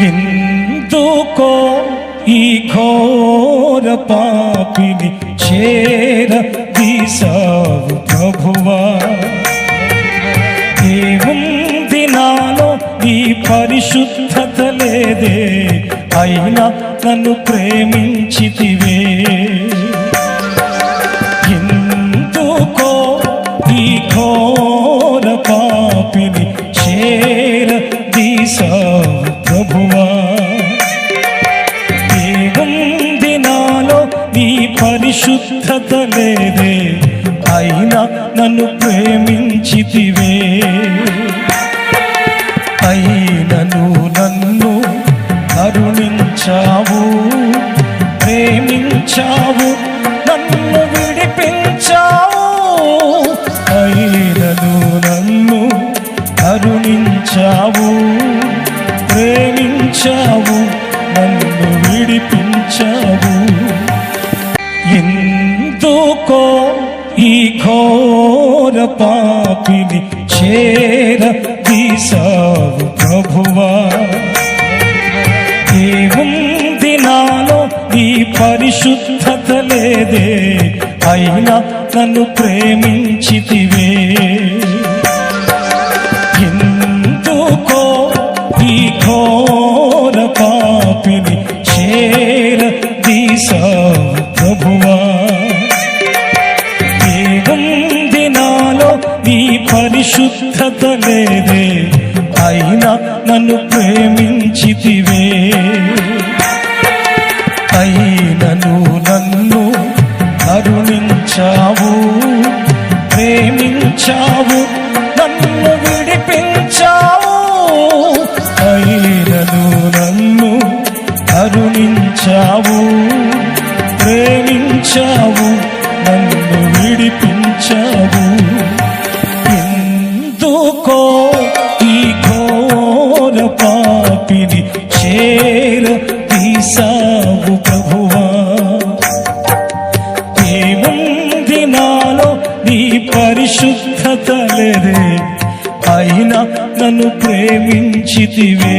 ఎందుకో ఈ ఘోర పాపిని చేర దీసావు ప్రభువా? ఏముంది నాలో ఈ పరిశుద్ధత లేదే? అయినా నన్ను ప్రేమించితివే అయినా నన్ను ప్రేమించితివే. అయినను నన్ను కరుణించావు ప్రేమించావు నన్ను విడిపించావు. అయినను నన్ను కరుణించావు ప్రేమించావు నన్ను విడిపించావు. ఎందుకో ఘోర పాపిని చేర దీసావు ప్రభువా. ఏముంది నాలో ఈ పరిశుద్ధత లేదే? అయినా నన్ను ప్రేమించితివే. పరిశుద్ధత లేదే అయినా నన్ను ప్రేమించితివే. అయినను నన్ను కరుణించావు ప్రేమించావు నన్ను విడిపించావు. అయినను నన్ను కరుణించావు ప్రేమించావు నన్ను విడిపించావు. ఎందుకో ఈ ఘోర పాపిని చేర తీసావు ప్రభువా. ఏముంది నాలో నీ పరిశుద్ధత లేదే అయినా నన్ను ప్రేమించితివే.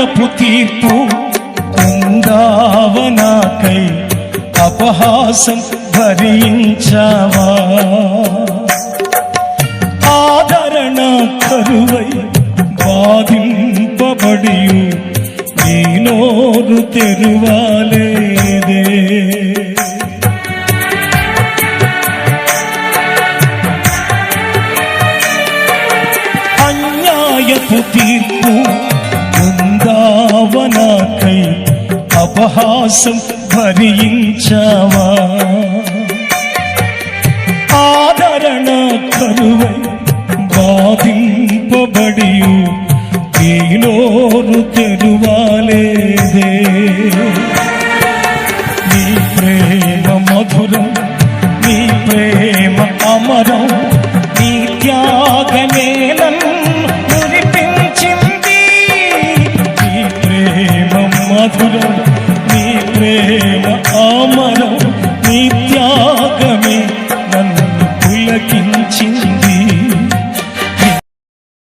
అన్యాయపు తీర్పు పొందావనాకై అపహాసం భరించావా ఆదరణ కరువై బాధింపబడి నీ నోరు తెరువాలేదే అన్యాయపు తీర్పు నాకై అపహాసం భరించావా? ఆదరణ కరువై బాధింపబడి నోరు తెరువాలేదే. నీ ప్రేమ మధురం నీ ప్రేమ అమరం ప్రేమ ఆమరం